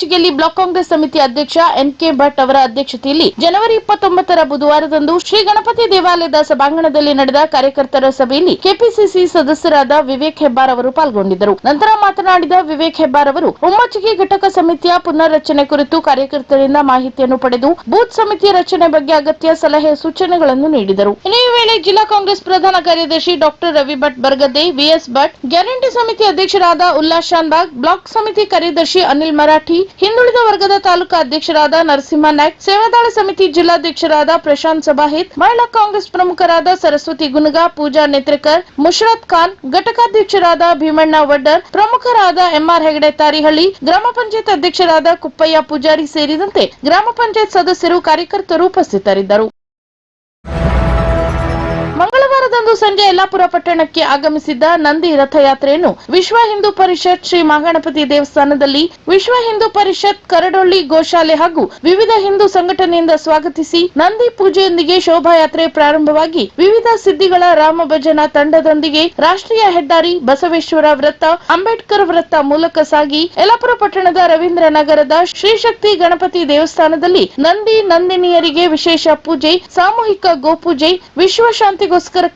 ಹುಮ್ಮಚ್ಚಿಗೆಯಲ್ಲಿ block Congress ಸಮಿತಿ ಅಧ್ಯಕ್ಷ N K Bhat ಅವರ ಅಧ್ಯಕ್ಷತೆಯಲ್ಲಿ ಜನವರಿ ಇಪ್ಪತ್ತೊಂಬತ್ತರ ಬುಧವಾರದಂದು ಶ್ರೀ ಗಣಪತಿ ದೇವಾಲಯದ ಸಭಾಂಗಣದಲ್ಲಿ ನಡೆದ ಕಾರ್ಯಕರ್ತರ ಸಭೆಯಲ್ಲಿ ಕೆಪಿಸಿಸಿ ಸದಸ್ಯರಾದ ವಿವೇಕ್ ಹೆಬ್ಬಾರ್ ಅವರು ಪಾಲ್ಗೊಂಡಿದ್ದರು. ನಂತರ ಮಾತನಾಡಿದ ವಿವೇಕ್ ಹೆಬ್ಬಾರ್ ಅವರು ಹುಮ್ಮಚ್ಚಿಗೆ ಘಟಕ ಸಮಿತಿಯ ಪುನರ್ರಚನೆ ಕುರಿತು ಕಾರ್ಯಕರ್ತರಿಂದ ಮಾಹಿತಿಯನ್ನು ಪಡೆದು ಬೂತ್ ಸಮಿತಿ ರಚನೆ ಬಗ್ಗೆ ಅಗತ್ಯ ಸಲಹೆ ಸೂಚನೆಗಳನ್ನು ನೀಡಿದರು. ಇನ್ನೇ ವೇಳೆ ಜಿಲ್ಲಾ ಕಾಂಗ್ರೆಸ್ ಪ್ರಧಾನ ಕಾರ್ಯದರ್ಶಿ doctor Ravi Bhat Bargade V S Bhat, guarantee ಸಮಿತಿ ಅಧ್ಯಕ್ಷರಾದ ಉಲ್ಲಾಸ್ ಶಾನ್ಬಾಗ್, ಬ್ಲಾಕ್ ಸಮಿತಿ ಕಾರ್ಯದರ್ಶಿ ಅನಿಲ್ ಮರಾಠಿ ಹಿಂದುಳಿದ ವರ್ಗದ ತಾಲೂಕಾ ಅಧ್ಯಕ್ಷರಾದ ನರಸಿಂಹ ನಾಯ್ಕ್, ಸೇವಾದಾಳ ಸಮಿತಿ ಜಿಲ್ಲಾಧ್ಯಕ್ಷರಾದ ಪ್ರಶಾಂತ್ ಸಬಾಹಿತ್ ಮಹಿಳಾ ಕಾಂಗ್ರೆಸ್ ಪ್ರಮುಖರಾದ ಸರಸ್ವತಿ ಗುನಗಾ, ಪೂಜಾ ನೇತ್ರಕರ್, ಮುಷರತ್ ಖಾನ್, ಘಟಕಾಧ್ಯಕ್ಷರಾದ ಭೀಮಣ್ಣ ವಡ್ಡರ್, ಪ್ರಮುಖರಾದ ಎಂಆರ್ ಹೆಗಡೆ ತಾರಿಹಳ್ಳಿ, ಗ್ರಾಮ ಪಂಚಾಯತ್ ಅಧ್ಯಕ್ಷರಾದ ಕುಪ್ಪಯ್ಯ ಪೂಜಾರಿ ಸೇರಿದಂತೆ ಗ್ರಾಮ ಪಂಚಾಯತ್ ಸದಸ್ಯರು ಕಾರ್ಯಕರ್ತರು ಉಪಸ್ಥಿತರಿದ್ದರು. ಮಂಗಳವಾರದಂದು ಸಂಜೆ ಯಲ್ಲಾಪುರ ಪಟ್ಟಣಕ್ಕೆ ಆಗಮಿಸಿದ್ದ ನಂದಿ ರಥಯಾತ್ರೆಯನ್ನು ವಿಶ್ವ ಹಿಂದೂ ಪರಿಷತ್ ಶ್ರೀ ಮಹಾಗಣಪತಿ ದೇವಸ್ಥಾನದಲ್ಲಿ ವಿಶ್ವ ಹಿಂದೂ ಪರಿಷತ್ ಕರಡೊಳ್ಳಿ ಗೋಶಾಲೆ ಹಾಗೂ ವಿವಿಧ ಹಿಂದೂ ಸಂಘಟನೆಯಿಂದ ಸ್ವಾಗತಿಸಿ ನಂದಿ ಪೂಜೆಯೊಂದಿಗೆ ಶೋಭಾಯಾತ್ರೆ ಪ್ರಾರಂಭವಾಗಿ ವಿವಿಧ ಸಿದ್ದಿಗಳ ರಾಮ ಭಜನಾ ತಂಡದೊಂದಿಗೆ ರಾಷ್ಟ್ರೀಯ ಹೆದ್ದಾರಿ ಬಸವೇಶ್ವರ ವೃತ್ತ, ಅಂಬೇಡ್ಕರ್ ವೃತ್ತ ಮೂಲಕ ಸಾಗಿ ಯಲ್ಲಾಪುರ ಪಟ್ಟಣದ ರವೀಂದ್ರ ನಗರದ ಶ್ರೀಶಕ್ತಿ ಗಣಪತಿ ದೇವಸ್ಥಾನದಲ್ಲಿ ನಂದಿ ನಂದಿನಿಯರಿಗೆ ವಿಶೇಷ ಪೂಜೆ, ಸಾಮೂಹಿಕ ಗೋಪೂಜೆ, ವಿಶ್ವ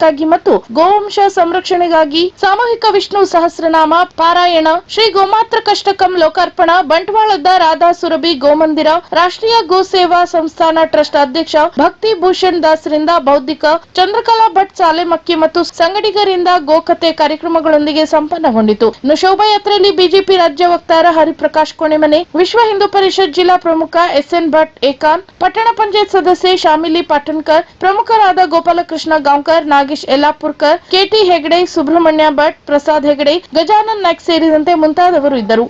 ಶಾಂತಿಗೋಸ್ಕರಕ್ಕಾಗಿ ಮತ್ತು ಗೋವಂಶ ಸಂರಕ್ಷಣೆಗಾಗಿ ಸಾಮೂಹಿಕ ವಿಷ್ಣು ಸಹಸ್ರನಾಮ, ಪಾರಾಯಣ, ಶ್ರೀ ಗೋಮಾತ್ರ ಕಷ್ಟಕಂ ಲೋಕಾರ್ಪಣ, ಬಂಟ್ವಾಳದ ರಾಧಾ ಸುರಭಿ ಗೋಮಂದಿರ, ರಾಷ್ಟ್ರೀಯ ಗೋ ಸೇವಾ ಸಂಸ್ಥಾನ ಟ್ರಸ್ಟ್ ಅಧ್ಯಕ್ಷ ಭಕ್ತಿ ಭೂಷಣ್ ದಾಸ್ರಿಂದ ಬೌದ್ಧಿಕ, ಚಂದ್ರಕಲಾ ಭಟ್ ಸಾಲೆಮಕ್ಕಿ ಮತ್ತು ಸಂಗಡಿಗರಿಂದ ಗೋಕತೆ ಕಾರ್ಯಕ್ರಮಗಳೊಂದಿಗೆ ಸಂಪನ್ನಗೊಂಡಿತು. ಇನ್ನು ಶೋಭಾಯಾತ್ರೆಯಲ್ಲಿ ಬಿಜೆಪಿ ರಾಜ್ಯ ವಕ್ತಾರ ಹರಿಪ್ರಕಾಶ್ ಕೋಣೆಮನೆ ವಿಶ್ವ ಹಿಂದೂ ಪರಿಷತ್ ಜಿಲ್ಲಾ ಪ್ರಮುಖ ಎಸ್ಎನ್ ಭಟ್ ಏಕಾನ್, ಪಟ್ಟಣ ಪಂಚಾಯತ್ ಸದಸ್ಯೆ ಶಾಮಿಲಿ ಪಾಟನ್ಕರ್, ಪ್ರಮುಖರಾದ ಗೋಪಾಲಕೃಷ್ಣ ಗಾಂವ್ಕರ್, ನಾಗೇಶ್ ಯಲ್ಲಾಪುರ್ಕರ್ ಕೆಟಿ ಹೆಗಡೆ ಸುಬ್ರಹ್ಮಣ್ಯ ಭಟ್ ಪ್ರಸಾದ್ ಹೆಗಡೆ ಗಜಾನನ್ ನಾಯ್ಕ್ ಸೇರಿದಂತೆ ಮುಂತಾದವರು ಇದ್ದರು.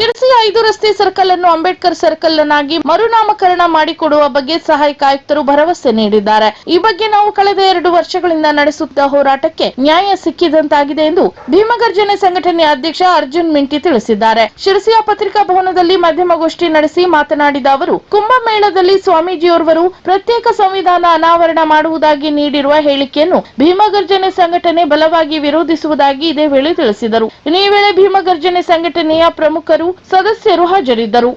ಶಿರಸಿಯ ಐದು ರಸ್ತೆ ಸರ್ಕಲ್ ಅನ್ನು ಅಂಬೇಡ್ಕರ್ ಸರ್ಕಲ್ ಅನ್ನಾಗಿ ಮರುನಾಮಕರಣ ಮಾಡಿಕೊಡುವ ಬಗ್ಗೆ ಸಹಾಯಕ ಆಯುಕ್ತರು ಭರವಸೆ ನೀಡಿದ್ದಾರೆ. ಈ ಬಗ್ಗೆ ನಾವು ಕಳೆದ ಎರಡು ವರ್ಷಗಳಿಂದ ನಡೆಸುತ್ತ ಹೋರಾಟಕ್ಕೆ ನ್ಯಾಯ ಸಿಕ್ಕಿದಂತಾಗಿದೆ ಎಂದು ಭೀಮಗರ್ಜನೆ ಸಂಘಟನೆ ಅಧ್ಯಕ್ಷ ಅರ್ಜುನ್ ಮಿಂಟಿ ತಿಳಿಸಿದ್ದಾರೆ. ಶಿರಸಿಯ ಪತ್ರಿಕಾ ಭವನದಲ್ಲಿ ಮಾಧ್ಯಮಗೋಷ್ಠಿ ನಡೆಸಿ ಮಾತನಾಡಿದ ಅವರು, ಕುಂಭಮೇಳದಲ್ಲಿ ಸ್ವಾಮೀಜಿಯೋರ್ವರು ಪ್ರತ್ಯೇಕ ಸಂವಿಧಾನ ಅನಾವರಣ ಮಾಡುವುದಾಗಿ ನೀಡಿರುವ ಹೇಳಿಕೆಯನ್ನು ಭೀಮಗರ್ಜನೆ ಸಂಘಟನೆ ಬಲವಾಗಿ ವಿರೋಧಿಸುವುದಾಗಿ ಇದೇ ವೇಳೆ ತಿಳಿಸಿದರು. ಈ ವೇಳೆ ಭೀಮಗರ್ಜನೆ ಸಂಘಟನೆಯ ಪ್ರಮುಖರು ಸದಸ್ಯರು ಹಾಜರಿದ್ದರು.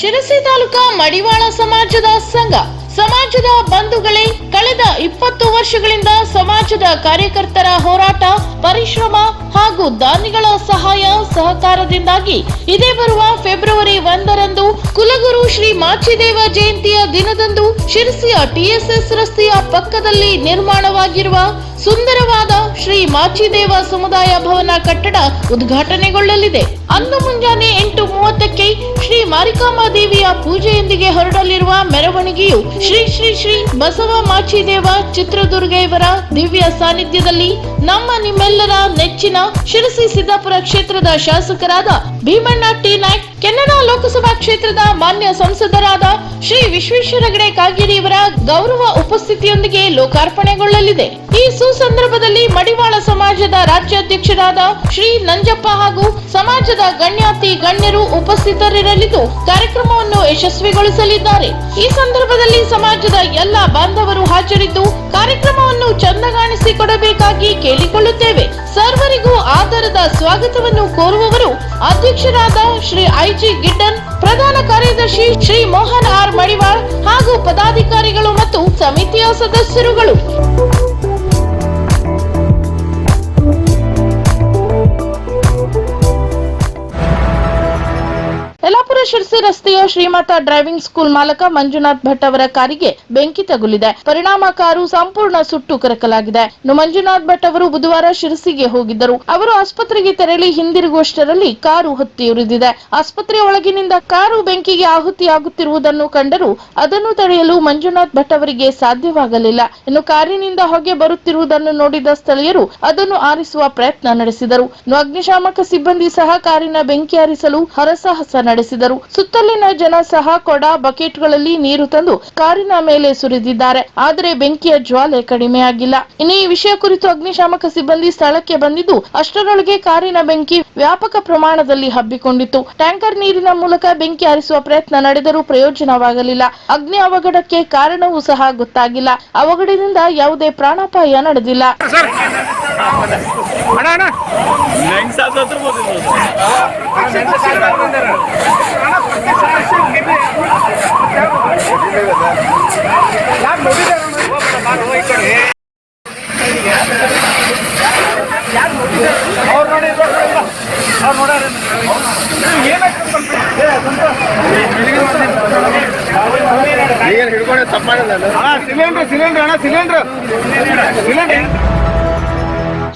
ಶಿರಸಿ ತಾಲೂಕಾ ಮಡಿವಾಳ ಸಮಾಜದ ಸಂಘ, ಸಮಾಜದ ಬಂಧುಗಳೇ ಕಳೆದ ಇಪ್ಪತ್ತು ವರ್ಷಗಳಿಂದ ಸಮಾಜದ ಕಾರ್ಯಕರ್ತರ ಹೋರಾಟ, ಪರಿಶ್ರಮ ಹಾಗೂ ದಾನಿಗಳ ಸಹಾಯ ಸಹಕಾರದಿಂದಾಗಿ ಇದೇ ಬರುವ ಫೆಬ್ರವರಿ ಒಂದರಂದು ಕುಲಗುರು ಶ್ರೀ ಮಾಚಿದೇವ ಜಯಂತಿಯ ದಿನದಂದು ಶಿರಸಿಯ ಟಿಎಸ್ಎಸ್ ರಸ್ತೆಯ ಪಕ್ಕದಲ್ಲಿ ನಿರ್ಮಾಣವಾಗಿರುವ ಸುಂದರವಾದ ಶ್ರೀ ಮಾಚಿದೇವ ಸಮುದಾಯ ಭವನ ಕಟ್ಟಡ ಉದ್ಘಾಟನೆಗೊಳ್ಳಲಿದೆ. ಅಂದು ಮುಂಜಾನೆ ಎಂಟು ಮೂವತ್ತಕ್ಕೆ ಶ್ರೀ ಮಾರಿಕಾಂಬಾ ದೇವಿಯ ಪೂಜೆಯೊಂದಿಗೆ ಹೊರಡಲಿರುವ ಮೆರವಣಿಗೆಯು ಶ್ರೀ ಶ್ರೀ ಶ್ರೀ ಬಸವ ಮಾಚಿದೇವ ಚಿತ್ರದುರ್ಗ ಇವರ ದಿವ್ಯ ಸಾನ್ನಿಧ್ಯದಲ್ಲಿ ನಮ್ಮ ನಿಮ್ಮೆಲ್ಲರ ನೆಚ್ಚಿನ ಶಿರಸಿ ಸಿದ್ದಾಪುರ ಕ್ಷೇತ್ರದ ಶಾಸಕರಾದ ಭೀಮಣ್ಣ ಟಿ. ನಾಯ್ಕ್, ಕೆನಡಾ ಲೋಕಸಭಾ ಕ್ಷೇತ್ರದ ಮಾನ್ಯ ಸಂಸದರಾದ ಶ್ರೀ ವಿಶ್ವೇಶ್ವರ ಹೆಗಡೆ ಕಾಗೇರಿಯವರ ಗೌರವ ಉಪಸ್ಥಿತಿಯೊಂದಿಗೆ ಲೋಕಾರ್ಪಣೆಗೊಳ್ಳಲಿದೆ. ಈ ಸುಸಂದರ್ಭದಲ್ಲಿ ಮಡಿವಾಳ ಸಮಾಜದ ರಾಜ್ಯಾಧ್ಯಕ್ಷರಾದ ಶ್ರೀ ನಂಜಪ್ಪ ಹಾಗೂ ಸಮಾಜದ ಗಣ್ಯಾತಿ ಗಣ್ಯರು ಉಪಸ್ಥಿತರಿರಲಿದ್ದು, ಕಾರ್ಯಕ್ರಮವನ್ನು ಯಶಸ್ವಿಗೊಳಿಸಲಿದ್ದಾರೆ. ಈ ಸಂದರ್ಭದಲ್ಲಿ ಸಮಾಜದ ಎಲ್ಲ ಬಾಂಧವರು ಹಾಜರಿದ್ದು, ಕಾರ್ಯಕ್ರಮವನ್ನು ಚಂದಗಾಣಿಸಿಕೊಡಬೇಕಾಗಿ ಕೇಳಿಕೊಳ್ಳುತ್ತೇವೆ. ಸರ್ವರಿಗೂ ಆಧಾರದ ಸ್ವಾಗತವನ್ನು ಕೋರುವವರು ಅಧ್ಯಕ್ಷರಾದ ಶ್ರೀ ಐಜಿ ಗಿಡ್ಡನ್, ಪ್ರಧಾನ ಕಾರ್ಯದರ್ಶಿ ಶ್ರೀ ಮೋಹನ್ ಆರ್ ಮಡಿವಾಳ್ ಹಾಗೂ ಪದಾಧಿಕಾರಿಗಳು ಮತ್ತು ಸಮಿತಿಯ ಸದಸ್ಯರುಗಳು. ಯಲ್ಲಾಪುರ ಶಿರಸಿ ರಸ್ತೆಯ ಶ್ರೀಮಾತಾ ಡ್ರೈವಿಂಗ್ ಸ್ಕೂಲ್ ಮಾಲಕ ಮಂಜುನಾಥ್ ಭಟ್ ಅವರ ಕಾರಿಗೆ ಬೆಂಕಿ ತಗುಲಿದೆ. ಪರಿಣಾಮ ಕಾರು ಸಂಪೂರ್ಣ ಸುಟ್ಟು ಕರಕಲಾಗಿದೆ. ಮಂಜುನಾಥ್ ಭಟ್ ಅವರು ಬುಧವಾರ ಶಿರಸಿಗೆ ಹೋಗಿದ್ದರು. ಅವರು ಆಸ್ಪತ್ರೆಗೆ ತೆರಳಿ ಹಿಂದಿರುಗುವಷ್ಟರಲ್ಲಿ ಕಾರು ಹೊತ್ತಿ ಉರಿದಿದೆ. ಆಸ್ಪತ್ರೆಯ ಒಳಗಿನಿಂದ ಕಾರು ಬೆಂಕಿಗೆ ಆಹುತಿಯಾಗುತ್ತಿರುವುದನ್ನು ಕಂಡರೂ ಅದನ್ನು ತಡೆಯಲು ಮಂಜುನಾಥ್ ಭಟ್ ಅವರಿಗೆ ಸಾಧ್ಯವಾಗಲಿಲ್ಲ. ಇನ್ನು ಕಾರಿನಿಂದ ಹೊಗೆ ಬರುತ್ತಿರುವುದನ್ನು ನೋಡಿದ ಸ್ಥಳೀಯರು ಅದನ್ನು ಆರಿಸುವ ಪ್ರಯತ್ನ ನಡೆಸಿದರು. ಅಗ್ನಿಶಾಮಕ ಸಿಬ್ಬಂದಿ ಸಹ ಕಾರಿನ ಬೆಂಕಿ ಆರಿಸಲು ಹರಸಾಹಸ ನಡೆಸಿದರು. ಸುತ್ತಲಿನ ಜನ ಸಹ ಕೊಡ ಬಕೆಟ್ಗಳಲ್ಲಿ ನೀರು ತಂದು ಕಾರಿನ ಮೇಲೆ ಸುರಿದಿದ್ದಾರೆ. ಆದರೆ ಬೆಂಕಿಯ ಜ್ವಾಲೆ ಕಡಿಮೆಯಾಗಿಲ್ಲ. ಇನ್ನು ಈ ವಿಷಯ ಕುರಿತು ಅಗ್ನಿಶಾಮಕ ಸಿಬ್ಬಂದಿ ಸ್ಥಳಕ್ಕೆ ಬಂದಿದ್ದು ಅಷ್ಟರೊಳಗೆ ಕಾರಿನ ಬೆಂಕಿ ವ್ಯಾಪಕ ಪ್ರಮಾಣದಲ್ಲಿ ಹಬ್ಬಿಕೊಂಡಿತ್ತು. ಟ್ಯಾಂಕರ್ ನೀರಿನ ಮೂಲಕ ಬೆಂಕಿ ಹರಿಸುವ ಪ್ರಯತ್ನ ನಡೆದರೂ ಪ್ರಯೋಜನವಾಗಲಿಲ್ಲ. ಅಗ್ನಿ ಅವಘಡಕ್ಕೆ ಕಾರಣವೂ ಸಹ ಗೊತ್ತಾಗಿಲ್ಲ. ಅವಘಡದಿಂದ ಯಾವುದೇ ಪ್ರಾಣಾಪಾಯ ನಡೆದಿಲ್ಲ. ಅಣ್ಣ ಅಣ್ಣ. ಅವ್ರು ನೋಡಿ ಅವ್ರು ನೋಡ್ಯಾರ ಹಿಡ್ಕೊಂಡು ಸಿಲಿಂಡ್ರ್ ಸಿಲಿಂಡ್ರ್ ಅಣ್ಣ ಸಿಲಿಂಡ್ರ್. ಸಿಲಿಂಡ್ರ್.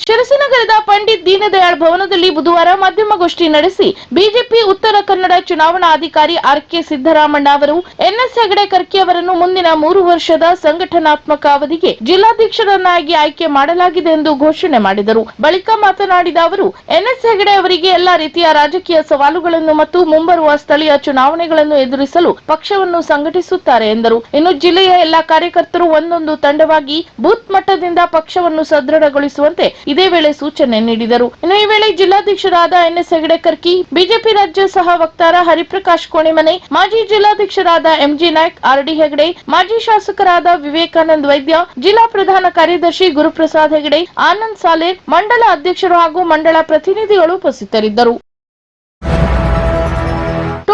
ಶಿರಸಿನಗರದ ಪಂಡಿತ್ ದೀನದಯಾಳ್ ಭವನದಲ್ಲಿ ಬುಧವಾರ ಮಾಧ್ಯಮಗೋಷ್ಠಿ ನಡೆಸಿ ಬಿಜೆಪಿ ಉತ್ತರ ಕನ್ನಡ ಚುನಾವಣಾ ಅಧಿಕಾರಿ ಆರ್ ಕೆ ಸಿದ್ದರಾಮಣ್ಣ ಅವರು ಎನ್ಎಸ್ ಹೆಗಡೆ ಕರ್ಕಿ ಅವರನ್ನು ಮುಂದಿನ ಮೂರು ವರ್ಷದ ಸಂಘಟನಾತ್ಮಕ ಅವಧಿಗೆ ಜಿಲ್ಲಾಧ್ಯಕ್ಷರನ್ನಾಗಿ ಆಯ್ಕೆ ಮಾಡಲಾಗಿದೆ ಎಂದು ಘೋಷಣೆ ಮಾಡಿದರು. ಬಳಿಕ ಮಾತನಾಡಿದ ಅವರು, ಎನ್ಎಸ್ ಹೆಗಡೆ ಅವರಿಗೆ ಎಲ್ಲಾ ರೀತಿಯ ರಾಜಕೀಯ ಸವಾಲುಗಳನ್ನು ಮತ್ತು ಮುಂಬರುವ ಸ್ಥಳೀಯ ಚುನಾವಣೆಗಳನ್ನು ಎದುರಿಸಲು ಪಕ್ಷವನ್ನು ಸಂಘಟಿಸುತ್ತಾರೆ ಎಂದರು. ಇನ್ನು ಜಿಲ್ಲೆಯ ಎಲ್ಲಾ ಕಾರ್ಯಕರ್ತರು ಒಂದೊಂದು ತಂಡವಾಗಿ ಬೂತ್ ಮಟ್ಟದಿಂದ ಪಕ್ಷವನ್ನು ಸದೃಢಗೊಳಿಸುವಂತೆ ಇದೇ ವೇಳೆ ಸೂಚನೆ ನೀಡಿದರು. ಇನ್ನು ಈ ವೇಳೆ ಜಿಲ್ಲಾಧ್ಯಕ್ಷರಾದ ಎನ್ಎಸ್ ಹೆಗಡೆ ಕರ್ಕಿ ಬಿಜೆಪಿ ರಾಜ್ಯ ಸಹ ವಕ್ತಾರ ಹರಿಪ್ರಕಾಶ್ ಕೋಣಿಮನೆ, ಮಾಜಿ ಜಿಲ್ಲಾಧ್ಯಕ್ಷರಾದ ಎಂಜಿ ನಾಯ್ಕ್ ಆರ್ಡಿ ಹೆಗಡೆ, ಮಾಜಿ ಶಾಸಕರಾದ ವಿವೇಕಾನಂದ್ ವೈದ್ಯ, ಜಿಲ್ಲಾ ಪ್ರಧಾನ ಕಾರ್ಯದರ್ಶಿ ಗುರುಪ್ರಸಾದ್ ಹೆಗಡೆ, ಆನಂದ್ ಸಾಲೆ, ಮಂಡಲ ಅಧ್ಯಕ್ಷರು ಹಾಗೂ ಮಂಡಳ ಪ್ರತಿನಿಧಿಗಳು ಉಪಸ್ಥಿತರಿದ್ದರು.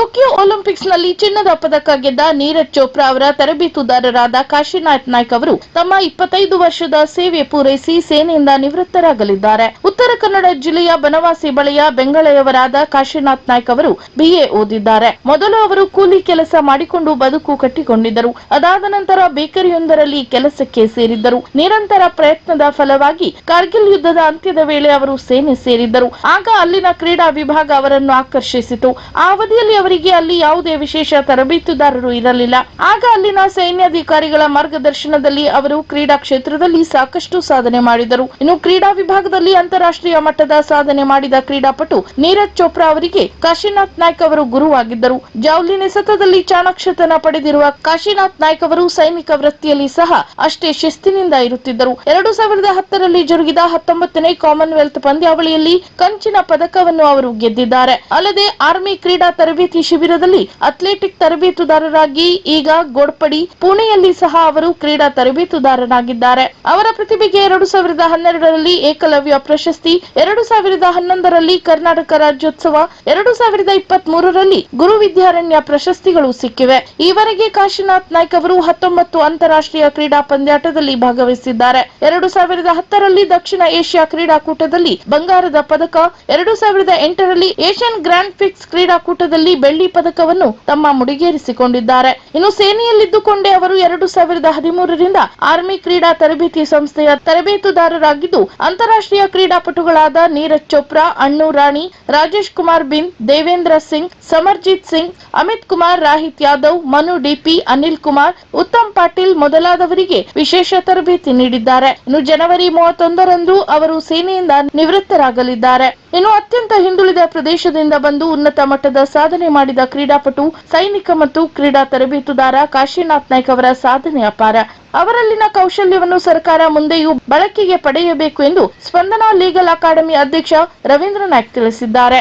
ಟೋಕಿಯೋ ಒಲಿಂಪಿಕ್ಸ್ನಲ್ಲಿ ಚಿನ್ನದ ಪದಕ ಗೆದ್ದ ನೀರಜ್ ಚೋಪ್ರಾ ಅವರ ತರಬೇತುದಾರರಾದ ಕಾಶಿನಾಥ್ ನಾಯ್ಕ್ ಅವರು ತಮ್ಮ ಇಪ್ಪತ್ತೈದು ವರ್ಷದ ಸೇವೆ ಪೂರೈಸಿ ಸೇನೆಯಿಂದ ನಿವೃತ್ತರಾಗಲಿದ್ದಾರೆ. ಉತ್ತರ ಕನ್ನಡ ಜಿಲ್ಲೆಯ ಬನವಾಸಿ ಬಳಿಯ ಬೆಂಗಳೂರವರಾದ ಕಾಶಿನಾಥ್ ನಾಯ್ಕ್ ಅವರು ಬಿಎ ಓದಿದ್ದಾರೆ. ಮೊದಲು ಅವರು ಕೂಲಿ ಕೆಲಸ ಮಾಡಿಕೊಂಡು ಬದುಕು ಕಟ್ಟಿಕೊಂಡಿದ್ದರು. ಅದಾದ ನಂತರ ಬೇಕರಿಯೊಂದರಲ್ಲಿ ಕೆಲಸಕ್ಕೆ ಸೇರಿದ್ದರು. ನಿರಂತರ ಪ್ರಯತ್ನದ ಫಲವಾಗಿ ಕಾರ್ಗಿಲ್ ಯುದ್ಧದ ಅಂತ್ಯದ ವೇಳೆ ಅವರು ಸೇನೆ ಸೇರಿದ್ದರು. ಆಗ ಅಲ್ಲಿನ ಕ್ರೀಡಾ ವಿಭಾಗ ಅವರನ್ನು ಆಕರ್ಷಿಸಿತು. ಆ ಅವಧಿಯಲ್ಲಿ ಅವರಿಗೆ ಅಲ್ಲಿ ಯಾವುದೇ ವಿಶೇಷ ತರಬೇತುದಾರರು ಇರಲಿಲ್ಲ. ಆಗ ಅಲ್ಲಿನ ಸೈನ್ಯಾಧಿಕಾರಿಗಳ ಮಾರ್ಗದರ್ಶನದಲ್ಲಿ ಅವರು ಕ್ರೀಡಾ ಕ್ಷೇತ್ರದಲ್ಲಿ ಸಾಕಷ್ಟು ಸಾಧನೆ ಮಾಡಿದರು. ಇನ್ನು ಕ್ರೀಡಾ ವಿಭಾಗದಲ್ಲಿ ಅಂತಾರಾಷ್ಟ್ರೀಯ ಮಟ್ಟದ ಸಾಧನೆ ಮಾಡಿದ ಕ್ರೀಡಾಪಟು ನೀರಜ್ ಚೋಪ್ರಾ ಅವರಿಗೆ ಕಾಶಿನಾಥ್ ನಾಯ್ಕ ಅವರು ಗುರುವಾಗಿದ್ದರು. ಜಾವ್ಲಿನ್ ಎಸೆತದಲ್ಲಿ ಚಾಣಾಕ್ಷತನ ಪಡೆದಿರುವ ಕಾಶಿನಾಥ್ ನಾಯ್ಕ ಅವರು ಸೈನಿಕ ವೃತ್ತಿಯಲ್ಲಿ ಸಹ ಅಷ್ಟೇ ಶಿಸ್ತಿನಿಂದ ಇರುತ್ತಿದ್ದರು. ಎರಡು ಸಾವಿರದ ಹತ್ತರಲ್ಲಿ ಜರುಗಿದ ಹತ್ತೊಂಬತ್ತನೇ ಕಾಮನ್ವೆಲ್ತ್ ಪಂದ್ಯಾವಳಿಯಲ್ಲಿ ಕಂಚಿನ ಪದಕವನ್ನು ಅವರು ಗೆದ್ದಿದ್ದಾರೆ. ಅಲ್ಲದೆ ಆರ್ಮಿ ಕ್ರೀಡಾ ತರಬೇತಿ ಶಿಬಿರದಲ್ಲಿ ಅಥ್ಲೆಟಿಕ್ ತರಬೇತುದಾರರಾಗಿ ಈಗ ಗೋಡ್ಪಡಿ ಪುಣೆಯಲ್ಲಿ ಸಹ ಅವರು ಕ್ರೀಡಾ ತರಬೇತುದಾರರಾಗಿದ್ದಾರೆ. ಅವರ ಪ್ರತಿಭೆಗೆ ಎರಡು ಸಾವಿರದ ಹನ್ನೆರಡರಲ್ಲಿ ಏಕಲವ್ಯ ಪ್ರಶಸ್ತಿ, ಎರಡು ಸಾವಿರದ ಹನ್ನೊಂದರಲ್ಲಿ ಕರ್ನಾಟಕ ರಾಜ್ಯೋತ್ಸವ, ಎರಡು ಸಾವಿರದ ಇಪ್ಪತ್ತ್ ಮೂರರಲ್ಲಿ ಗುರು ವಿದ್ಯಾರಣ್ಯ ಪ್ರಶಸ್ತಿಗಳು ಸಿಕ್ಕಿವೆ. ಈವರೆಗೆ ಕಾಶಿನಾಥ್ ನಾಯ್ಕ ಅವರು ಹತ್ತೊಂಬತ್ತು ಅಂತಾರಾಷ್ಟ್ರೀಯ ಕ್ರೀಡಾ ಪಂದ್ಯಾಟದಲ್ಲಿ ಭಾಗವಹಿಸಿದ್ದಾರೆ. ಎರಡು ಸಾವಿರದ ಹತ್ತರಲ್ಲಿ ದಕ್ಷಿಣ ಏಷ್ಯಾ ಕ್ರೀಡಾಕೂಟದಲ್ಲಿ ಬಂಗಾರದ ಪದಕ, ಎರಡು ಸಾವಿರದ ಎಂಟರಲ್ಲಿ ಏಷ್ಯನ್ ಗ್ರ್ಯಾಂಡ್ ಫಿಕ್ಸ್ ಕ್ರೀಡಾಕೂಟದಲ್ಲಿ ಬೆಳ್ಳಿ ಪದಕವನ್ನು ತಮ್ಮ ಮುಡಿಗೇರಿಸಿಕೊಂಡಿದ್ದಾರೆ. ಇನ್ನು ಸೇನೆಯಲ್ಲಿದ್ದುಕೊಂಡೇ ಅವರು ಎರಡು ಸಾವಿರದ ಹದಿಮೂರರಿಂದ ಆರ್ಮಿ ಕ್ರೀಡಾ ತರಬೇತಿ ಸಂಸ್ಥೆಯ ತರಬೇತುದಾರರಾಗಿದ್ದು, ಅಂತಾರಾಷ್ಟ್ರೀಯ ಕ್ರೀಡಾಪಟುಗಳಾದ ನೀರಜ್ ಚೋಪ್ರಾ, ಅಣ್ಣು ರಾಣಿ, ರಾಜೇಶ್ ಕುಮಾರ್ ಬಿನ್ ದೇವೇಂದ್ರ ಸಿಂಗ್, ಸಮರ್ಜಿತ್ ಸಿಂಗ್, ಅಮಿತ್ ಕುಮಾರ್, ರಾಹಿತ್ ಯಾದವ್, ಮನು ಡಿಪಿ, ಅನಿಲ್ ಕುಮಾರ್, ಉತ್ತಮ್ ಪಾಟೀಲ್ ಮೊದಲಾದವರಿಗೆ ವಿಶೇಷ ತರಬೇತಿ ನೀಡಿದ್ದಾರೆ. ಇನ್ನು ಜನವರಿ ಮೂವತ್ತೊಂದರಂದು ಅವರು ಸೇನೆಯಿಂದ ನಿವೃತ್ತರಾಗಲಿದ್ದಾರೆ. ಇನ್ನು ಅತ್ಯಂತ ಹಿಂದುಳಿದ ಪ್ರದೇಶದಿಂದ ಬಂದು ಉನ್ನತ ಮಟ್ಟದ ಸಾಧನೆ ಮಾಡಿದ ಕ್ರೀಡಾಪಟು, ಸೈನಿಕ ಮತ್ತು ಕ್ರೀಡಾ ತರಬೇತುದಾರ ಕಾಶಿನಾಥ್ ನಾಯ್ಕ ಅವರ ಸಾಧನೆ ಅಪಾರ. ಅವರಲ್ಲಿನ ಕೌಶಲ್ಯವನ್ನು ಸರ್ಕಾರ ಮುಂದೆಯೂ ಬಳಕೆಗೆ ಪಡೆಯಬೇಕು ಎಂದು ಸ್ಪಂದನಾ ಲೀಗಲ್ ಅಕಾಡೆಮಿ ಅಧ್ಯಕ್ಷ ರವೀಂದ್ರ ನಾಯ್ಕ ತಿಳಿಸಿದ್ದಾರೆ.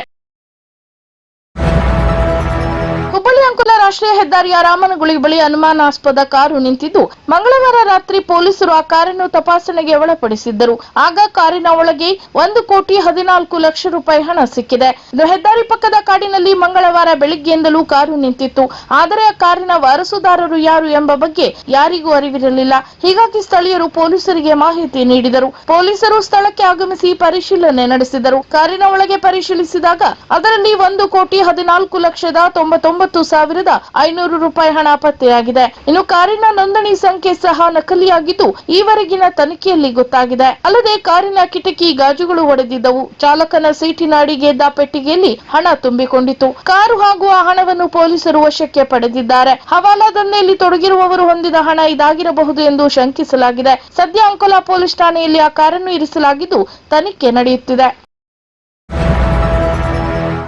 ಹುಬ್ಬಳ್ಳಿ ಅಂಕುಲ ರಾಷ್ಟ್ರೀಯ ಹೆದ್ದಾರಿಯ ರಾಮನಗುಳಿ ಬಳಿ ಅನುಮಾನಾಸ್ಪದ ಕಾರು ನಿಂತಿದ್ದು. ಮಂಗಳವಾರ ರಾತ್ರಿ ಪೊಲೀಸರು ಆ ಕಾರನ್ನು ತಪಾಸಣೆಗೆ ಒಳಪಡಿಸಿದ್ದರು. ಆಗ ಕಾರಿನ ಒಳಗೆ ಒಂದು ಕೋಟಿ ಹದಿನಾಲ್ಕು ಲಕ್ಷ ರೂಪಾಯಿ ಹಣ ಸಿಕ್ಕಿದೆ. ಹೆದ್ದಾರಿ ಪಕ್ಕದ ಕಾಡಿನಲ್ಲಿ ಮಂಗಳವಾರ ಬೆಳಿಗ್ಗೆಯಿಂದಲೂ ಕಾರು ನಿಂತಿತ್ತು. ಆದರೆ ಆ ಕಾರಿನ ವಾರಸುದಾರರು ಯಾರು ಎಂಬ ಬಗ್ಗೆ ಯಾರಿಗೂ ಅರಿವಿರಲಿಲ್ಲ. ಹೀಗಾಗಿ ಸ್ಥಳೀಯರು ಪೊಲೀಸರಿಗೆ ಮಾಹಿತಿ ನೀಡಿದರು. ಪೊಲೀಸರು ಸ್ಥಳಕ್ಕೆ ಆಗಮಿಸಿ ಪರಿಶೀಲನೆ ನಡೆಸಿದರು. ಕಾರಿನ ಒಳಗೆ ಪರಿಶೀಲಿಸಿದಾಗ ಅದರಲ್ಲಿ ಒಂದು ಕೋಟಿ ಹದಿನಾಲ್ಕು ಲಕ್ಷದ ತೊಂಬತ್ತೊಂಬತ್ತು ಸಾವಿರದ ಐನೂರು ರೂಪಾಯಿ ಹಣ ಪತ್ತೆಯಾಗಿದೆ. ಇನ್ನು ಕಾರಿನ ನೋಂದಣಿ ಸಂಖ್ಯೆ ಸಹ ನಕಲಿಯಾಗಿದ್ದು, ಈವರೆಗಿನ ತನಿಖೆಯಲ್ಲಿ ಗೊತ್ತಾಗಿದೆ. ಅಲ್ಲದೆ ಕಾರಿನ ಕಿಟಕಿ ಗಾಜುಗಳು ಒಡೆದಿದ್ದವು. ಚಾಲಕನ ಸೀಟಿನ ಅಡಿಗೆದ್ದ ಪೆಟ್ಟಿಗೆಯಲ್ಲಿ ಹಣ ತುಂಬಿಕೊಂಡಿತ್ತು. ಕಾರು ಹಾಗೂ ಆ ಹಣವನ್ನು ಪೊಲೀಸರು ವಶಕ್ಕೆ ಪಡೆದಿದ್ದಾರೆ. ಹವಾಲಾ ದಂಧೆಯಲ್ಲಿ ತೊಡಗಿರುವವರು ಹೊಂದಿದ ಹಣ ಇದಾಗಿರಬಹುದು ಎಂದು ಶಂಕಿಸಲಾಗಿದೆ. ಸದ್ಯ ಅಂಕೋಲಾ ಪೊಲೀಸ್ ಠಾಣೆಯಲ್ಲಿ ಆ ಕಾರನ್ನು ಇರಿಸಲಾಗಿದ್ದು, ತನಿಖೆ ನಡೆಯುತ್ತಿದೆ.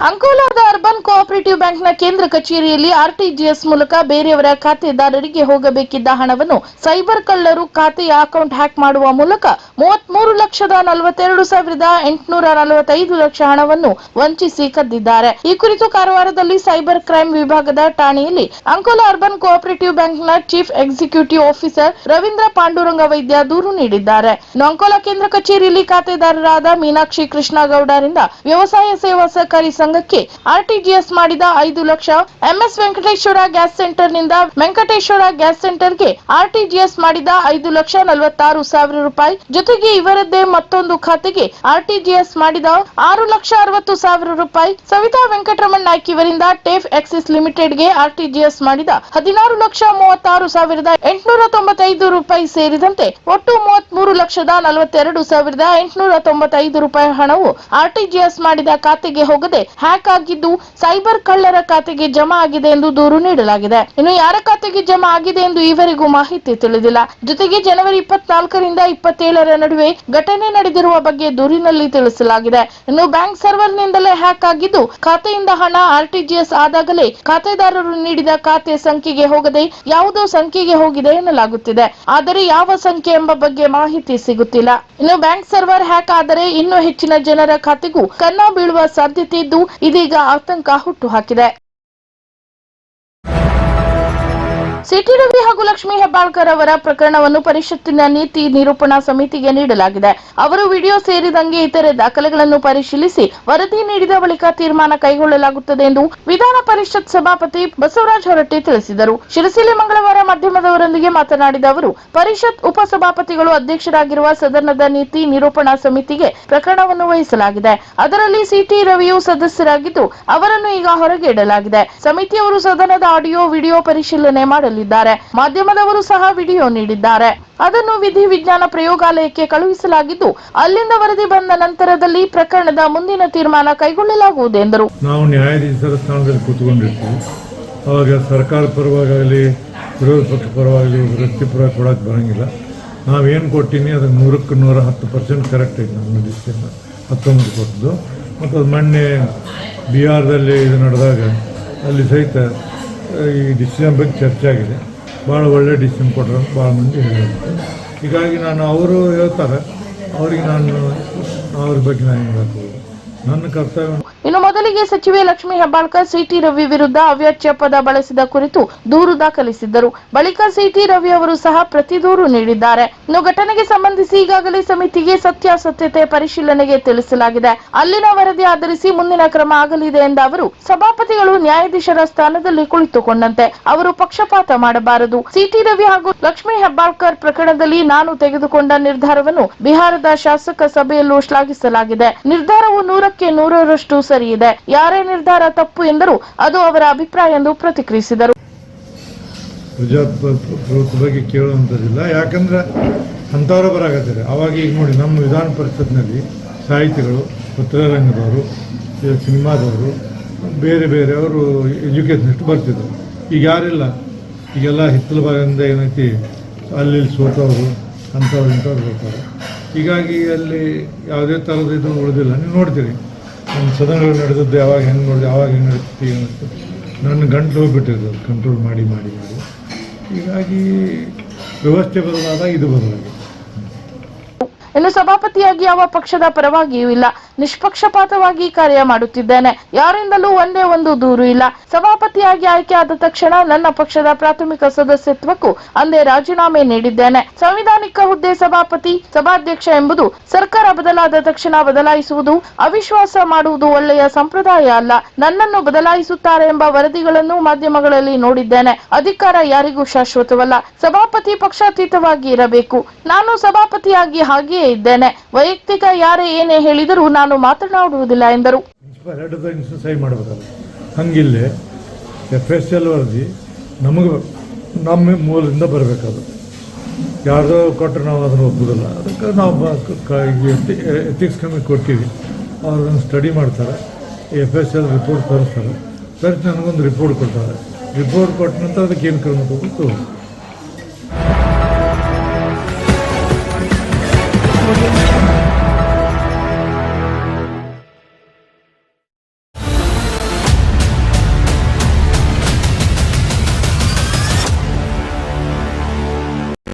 ಅಂಕೋಲಾದ ಅರ್ಬನ್ ಕೋಆಪರೇಟಿವ್ ಬ್ಯಾಂಕ್ನ ಕೇಂದ್ರ ಕಚೇರಿಯಲ್ಲಿ ಆರ್ಟಿಜಿಎಸ್ ಮೂಲಕ ಬೇರೆಯವರ ಖಾತೆದಾರರಿಗೆ ಹೋಗಬೇಕಿದ್ದ ಹಣವನ್ನು ಸೈಬರ್ ಕಳ್ಳರು ಖಾತೆಯ ಅಕೌಂಟ್ ಹ್ಯಾಕ್ ಮಾಡುವ ಮೂಲಕ ಮೂವತ್ಮೂರು ಲಕ್ಷದ ನಲವತ್ತೆರಡು ಸಾವಿರದ ಎಂಟುನೂರ ನಲವತ್ತೈದು ಲಕ್ಷ ಹಣವನ್ನು ವಂಚಿಸಿ ಕದ್ದಿದ್ದಾರೆ. ಈ ಕುರಿತು ಕಾರವಾರದಲ್ಲಿ ಸೈಬರ್ ಕ್ರೈಂ ವಿಭಾಗದ ಠಾಣೆಯಲ್ಲಿ ಅಂಕೋಲಾ ಅರ್ಬನ್ ಕೋಆಪರೇಟಿವ್ ಬ್ಯಾಂಕ್ನ chief executive officer Ravindra Panduranga Vaidya ದೂರು ನೀಡಿದ್ದಾರೆ. ಅಂಕೋಲಾ ಕೇಂದ್ರ ಕಚೇರಿಯಲ್ಲಿ ಖಾತೆದಾರರಾದ ಮೀನಾಕ್ಷಿ ಕೃಷ್ಣಗೌಡರಿಂದ ವ್ಯವಸಾಯ ಸೇವಾ ಸಹಕಾರಿ ಸಂಘಕ್ಕೆ ಆರ್ಟಿಜಿಎಸ್ ಮಾಡಿದ ಐದು lakh. M S Venkateshwara gas ಸೆಂಟರ್ನಿಂದ Venkateshwara gas ಸೆಂಟರ್ಗೆ ಆರ್ಟಿಜಿಎಸ್ ಮಾಡಿದ ಐದು ಲಕ್ಷ ನಲವತ್ತಾರು ಸಾವಿರ ರೂಪಾಯಿ. ಜೊತೆಗೆ ಇವರದ್ದೇ ಮತ್ತೊಂದು ಖಾತೆಗೆ ಆರ್ಟಿಜಿಎಸ್ ಮಾಡಿದ ಆರು ಲಕ್ಷ ಅರವತ್ತು ಸಾವಿರ ರೂಪಾಯಿ. ಸವಿತಾ ವೆಂಕಟರಮಣ್ ನಾಯ್ಕ ಇವರಿಂದ ಟೇಫ್ ಎಕ್ಸಿಸ್ ಲಿಮಿಟೆಡ್ಗೆ ಆರ್ಟಿಜಿಎಸ್ ಮಾಡಿದ ಹದಿನಾರು ಲಕ್ಷ ಮೂವತ್ತಾರು ಸಾವಿರದ ಎಂಟುನೂರ ತೊಂಬತ್ತೈದು ರೂಪಾಯಿ ಸೇರಿದಂತೆ ಒಟ್ಟು ಮೂವತ್ಮೂರು ಲಕ್ಷದ ನಲವತ್ತೆರಡು ಸಾವಿರದ ಎಂಟುನೂರ ತೊಂಬತ್ತೈದು ರೂಪಾಯಿ ಹಣವು ಆರ್ಟಿಜಿಎಸ್ ಮಾಡಿದ ಖಾತೆಗೆ ಹೋಗದೆ ಹ್ಯಾಕ್ ಆಗಿದ್ದು ಸೈಬರ್ ಕಳ್ಳರ ಖಾತೆಗೆ ಜಮಾ ಆಗಿದೆ ಎಂದು ದೂರು ನೀಡಲಾಗಿದೆ. ಇನ್ನು ಯಾರ ಖಾತೆಗೆ ಜಮಾ ಆಗಿದೆ ಎಂದು ಈವರೆಗೂ ಮಾಹಿತಿ ತಿಳಿದಿಲ್ಲ. ಜೊತೆಗೆ ಜನವರಿ ಇಪ್ಪತ್ನಾಲ್ಕರಿಂದ ಇಪ್ಪತ್ತೇಳರ ನಡುವೆ ಘಟನೆ ನಡೆದಿರುವ ಬಗ್ಗೆ ದೂರಿನಲ್ಲಿ ತಿಳಿಸಲಾಗಿದೆ. ಇನ್ನು ಬ್ಯಾಂಕ್ ಸರ್ವರ್ ನಿಂದಲೇ ಹ್ಯಾಕ್ ಆಗಿದ್ದು, ಖಾತೆಯಿಂದ ಹಣ ಆರ್ಟಿಜಿಎಸ್ ಆದಾಗಲೇ ಖಾತೆದಾರರು ನೀಡಿದ ಖಾತೆ ಸಂಖ್ಯೆಗೆ ಹೋಗದೆ ಯಾವುದೋ ಸಂಖ್ಯೆಗೆ ಹೋಗಿದೆ ಎನ್ನಲಾಗುತ್ತಿದೆ. ಆದರೆ ಯಾವ ಸಂಖ್ಯೆ ಎಂಬ ಬಗ್ಗೆ ಮಾಹಿತಿ ಸಿಗುತ್ತಿಲ್ಲ. ಇನ್ನು ಬ್ಯಾಂಕ್ ಸರ್ವರ್ ಹ್ಯಾಕ್ ಆದರೆ ಇನ್ನೂ ಹೆಚ್ಚಿನ ಜನರ ಖಾತೆಗೂ ಕನ್ನ ಬೀಳುವ ಸಾಧ್ಯತೆ ಇದ್ದು ಇದೀಗ ಆತಂಕ ಹುಟ್ಟುಹಾಕಿದೆ ಸಿಟಿ ರವಿ ಹಾಗೂ ಲಕ್ಷ್ಮೀ ಹೆಬ್ಬಾಳ್ಕರ್ ಅವರ ಪ್ರಕರಣವನ್ನು ಪರಿಷತ್ತಿನ ನೀತಿ ನಿರೂಪಣಾ ಸಮಿತಿಗೆ ನೀಡಲಾಗಿದೆ. ಅವರು ವಿಡಿಯೋ ಸೇರಿದಂಗೆ ಇತರೆ ದಾಖಲೆಗಳನ್ನು ಪರಿಶೀಲಿಸಿ ವರದಿ ನೀಡಿದ ಬಳಿಕ ತೀರ್ಮಾನ ಕೈಗೊಳ್ಳಲಾಗುತ್ತದೆ ಎಂದು ವಿಧಾನ ಪರಿಷತ್ ಸಭಾಪತಿ ಬಸವರಾಜ ಹೊರಟ್ಟಿ ತಿಳಿಸಿದರು. ಶಿರಸಿಯಲ್ಲಿ ಮಂಗಳವಾರ ಮಾಧ್ಯಮದವರೊಂದಿಗೆ ಮಾತನಾಡಿದ ಅವರು, ಪರಿಷತ್ ಉಪಸಭಾಪತಿಗಳು ಅಧ್ಯಕ್ಷರಾಗಿರುವ ಸದನದ ನೀತಿ ನಿರೂಪಣಾ ಸಮಿತಿಗೆ ಪ್ರಕರಣವನ್ನು ವಹಿಸಲಾಗಿದೆ. ಅದರಲ್ಲಿ ಸಿಟಿ ರವಿಯು ಸದಸ್ಯರಾಗಿದ್ದು, ಅವರನ್ನು ಈಗ ಹೊರಗೆ ಇಡಲಾಗಿದೆ. ಸಮಿತಿಯವರು ಸದನದ ಆಡಿಯೋ, ವಿಡಿಯೋ ಪರಿಶೀಲನೆ ಮಾಡಲಿದ್ದಾರೆ ಮಾಧ್ಯಮದವರು ಸಹ ವಿಡಿಯೋ ನೀಡಿದ್ದಾರೆ. ಅದನ್ನು ವಿಧಿ ವಿಜ್ಞಾನ ಪ್ರಯೋಗಾಲಯಕ್ಕೆ ಕಳುಹಿಸಲಾಗಿದ್ದು, ಅಲ್ಲಿಂದ ವರದಿ ಬಂದ ನಂತರದಲ್ಲಿ ಪ್ರಕರಣದ ಮುಂದಿನ ತೀರ್ಮಾನ ಕೈಗೊಳ್ಳಲಾಗುವುದು ಎಂದರು. ನಾವು ನ್ಯಾಯಾಧೀಶರ ಸ್ಥಾನದಲ್ಲಿ ಕೂತ್ಕೊಂಡಿರ್ತೀವಿ. ಅವಾಗ ಸರ್ಕಾರ ಪರವಾಗಲಿ, ವಿರೋಧ ಪಕ್ಷ ಪರವಾಗಲಿ ವೃತ್ತಿ ಪರ ಬರಂಗಿಲ್ಲ. ನಾವೇನು ಕೊಟ್ಟಿನಿ ಅದಕ್ಕೆ ನೂರಕ್ಕೆ ನೂರ ಹತ್ತು ಪರ್ಸೆಂಟ್ ಕರೆಕ್ಟ್ ಐತೆ ನಮ್ಮ ಡಿಸಿಷನ್ ಹತ್ತೊಂಬತ್ತು ಕೊಟ್ಟದ್ದು. ಮತ್ತು ಅದು ಮೊನ್ನೆ ಬಿಹಾರದಲ್ಲಿ ಇದು ನಡೆದಾಗ, ಅಲ್ಲಿ ಸಹಿತ ಈ ಡಿಸಿಷನ್ ಬಗ್ಗೆ ಚರ್ಚೆ ಆಗಿದೆ ಭಾಳ ಒಳ್ಳೆ ಡಿಸಿಷನ್ ಕೊಟ್ಟರು ಅಂತ ಭಾಳ ಮಂದಿ ಹೇಳಿದ್ರು ಹೀಗಾಗಿ ನಾನು ಅವರು ಹೇಳ್ತಾರೆ, ಅವ್ರಿಗೆ ನಾನು, ಅವ್ರ ಬಗ್ಗೆ ನಾನು ಹೋಗಲ್ಲ. ಇನ್ನು ಮೊದಲಿಗೆ ಸಚಿವೆ ಲಕ್ಷ್ಮಿ ಹೆಬ್ಬಾಳ್ಕರ್ ಸಿಟಿ ರವಿ ವಿರುದ್ಧ ಅವ್ಯಾಚ್ಯ ಪದ ಬಳಸಿದ ಕುರಿತು ದೂರು ದಾಖಲಿಸಿದ್ದರು. ಬಳಿಕ ಸಿಟಿ ರವಿ ಅವರು ಸಹ ಪ್ರತಿ ದೂರು ನೀಡಿದ್ದಾರೆ. ಇನ್ನು ಘಟನೆಗೆ ಸಂಬಂಧಿಸಿ ಈಗಾಗಲೇ ಸಮಿತಿಗೆ ಸತ್ಯಾಸತ್ಯತೆ ಪರಿಶೀಲನೆಗೆ ತಿಳಿಸಲಾಗಿದೆ. ಅಲ್ಲಿನ ವರದಿ ಆಧರಿಸಿ ಮುಂದಿನ ಕ್ರಮ ಆಗಲಿದೆ ಎಂದ ಅವರು, ಸಭಾಪತಿಗಳು ನ್ಯಾಯಾಧೀಶರ ಸ್ಥಾನದಲ್ಲಿ ಕುಳಿತುಕೊಂಡಂತೆ ಅವರು ಪಕ್ಷಪಾತ ಮಾಡಬಾರದು. ಸಿಟಿ ರವಿ ಹಾಗೂ ಲಕ್ಷ್ಮಿ ಹೆಬ್ಬಾಳ್ಕರ್ ಪ್ರಕರಣದಲ್ಲಿ ನಾನು ತೆಗೆದುಕೊಂಡ ನಿರ್ಧಾರವನ್ನು ಬಿಹಾರದ ಶಾಸಕ ಸಭೆಯಲ್ಲೂ ಶ್ಲಾಘಿಸಲಾಗಿದೆ. ನಿರ್ಧಾರವು ನೂರಕ್ಕೆ ನೂರರಷ್ಟು ಸರಿ ಇದೆ. ಯಾರೇ ನಿರ್ಧಾರ ತಪ್ಪು ಎಂದರೂ ಅದು ಅವರ ಅಭಿಪ್ರಾಯ ಎಂದು ಪ್ರತಿಕ್ರಿಯಿಸಿದರು. ಪ್ರಜಾಪ್ರಭುತ್ವ ಬಗ್ಗೆ ಕೇಳುವಂಥದ್ದಿಲ್ಲ. ಯಾಕಂದ್ರೆ ಅಂಥವ್ರು ಬರಾಕತ್ತಾರೆ ಅವಾಗ ಈಗ ನೋಡಿ, ನಮ್ಮ ವಿಧಾನ ಪರಿಷತ್ನಲ್ಲಿ ಸಾಹಿತಿಗಳು, ಪತ್ರರಂಗದವರು ಸಿನಿಮಾದವರು, ಬೇರೆ ಬೇರೆ ಅವರು ಎಜುಕೇಷನಿಸ್ಟ್ ಬರ್ತಿದ್ರು ಈಗ ಯಾರಿಲ್ಲ? ಈಗೆಲ್ಲ ಹಿತ್ತಲ ಭಾಗದಿಂದ ಏನೈತಿ ಅಲ್ಲಿ ಸೋತವರು, ಅಂಥವ್ರು, ಇಂಥವ್ರು ಬರ್ತಾರೆ. ಹೀಗಾಗಿ ಅಲ್ಲಿ ಯಾವುದೇ ಥರದ ಇದು ಉಳಿದಿಲ್ಲ. ನೀವು ನೋಡ್ತೀರಿ. ನಮ್ಮ ಸದನಗಳು ನಡೆದದ್ದು ಯಾವಾಗ ಹೆಂಗೆ ನೋಡಿದೆ ಯಾವಾಗ ಹೆಂಗೆ ನಡೀತಿ ಅಂತ ನನ್ನ ಗಂಟು ಹೋಗ್ಬಿಟ್ಟಿರ್ತದೆ ಕಂಟ್ರೋಲ್ ಮಾಡಿ ಮಾಡಿ ಮಾಡಿ. ಹೀಗಾಗಿ ವ್ಯವಸ್ಥೆ ಬದಲಾದಾಗ ಇದು ಬದಲಾಗಿದೆ. ಇನ್ನು ಸಭಾಪತಿಯಾಗಿ ಯಾವ ಪಕ್ಷದ ಪರವಾಗಿಯೂ ಇಲ್ಲ. ನಿಷ್ಪಕ್ಷಪಾತವಾಗಿ ಕಾರ್ಯ ಮಾಡುತ್ತಿದ್ದೇನೆ. ಯಾರಿಂದಲೂ ಒಂದೇ ಒಂದು ದೂರು ಇಲ್ಲ. ಸಭಾಪತಿಯಾಗಿ ಆಯ್ಕೆಯಾದ ತಕ್ಷಣ ನನ್ನ ಪಕ್ಷದ ಪ್ರಾಥಮಿಕ ಸದಸ್ಯತ್ವಕ್ಕೂ ಅಂದೇ ರಾಜೀನಾಮೆ ನೀಡಿದ್ದೇನೆ. ಸಂವಿಧಾನಿಕ ಹುದ್ದೆ ಸಭಾಪತಿ, ಸಭಾಧ್ಯಕ್ಷ ಎಂಬುದು ಸರ್ಕಾರ ಬದಲಾದ ತಕ್ಷಣ ಬದಲಾಯಿಸುವುದು, ಅವಿಶ್ವಾಸ ಮಾಡುವುದು ಒಳ್ಳೆಯ ಸಂಪ್ರದಾಯ ಅಲ್ಲ. ನನ್ನನ್ನು ಬದಲಾಯಿಸುತ್ತಾರೆ ಎಂಬ ವರದಿಗಳನ್ನು ಮಾಧ್ಯಮಗಳಲ್ಲಿ ನೋಡಿದ್ದೇನೆ. ಅಧಿಕಾರ ಯಾರಿಗೂ ಶಾಶ್ವತವಲ್ಲ. ಸಭಾಪತಿ ಪಕ್ಷಾತೀತವಾಗಿ ಇರಬೇಕು. ನಾನು ಸಭಾಪತಿಯಾಗಿ ಹಾಗೆಯೇ ಇದ್ದೇನೆ. ವೈಯಕ್ತಿಕ ಯಾರೇ ಏನೇ ಹೇಳಿದರೂ ನಾನು ಮಾತನಾಡುವುದಿಲ್ಲ ಎಂದರು. ಸಹಿ ಮಾಡಬೇಕಲ್ಲ. ಹಂಗಿಲ್ಲೇ ಎಫ್ ಎಸ್ ಎಲ್ ವರದಿ ನಮಗೆ ನಮ್ಮ ಮೂಲದಿಂದ ಬರಬೇಕದು. ಯಾರ್ದೋ ಕೊಟ್ಟರೆ ನಾವು ಅದನ್ನು ಒಪ್ಪುದಿಲ್ಲ. ಅದಕ್ಕೆ ನಾವು ಎಥಿಕ್ಸ್ ಕಮ್ಮಿ ಕೊಟ್ಟಿವಿ. ಅವ್ರು ಅದನ್ನು ಸ್ಟಡಿ ಮಾಡ್ತಾರೆ. ಎಫ್ ಎಸ್ ಎಲ್ ರಿಪೋರ್ಟ್ ತರಿಸ್ತಾರೆ. ತರಿಸಿ ನನಗೊಂದು ರಿಪೋರ್ಟ್ ಕೊಡ್ತಾರೆ. ರಿಪೋರ್ಟ್ ಕೊಟ್ಟ ನಂತರ ಅದಕ್ಕೆ ಏನು ಕ್ರಮ ತಗೋಬೇಕು audio.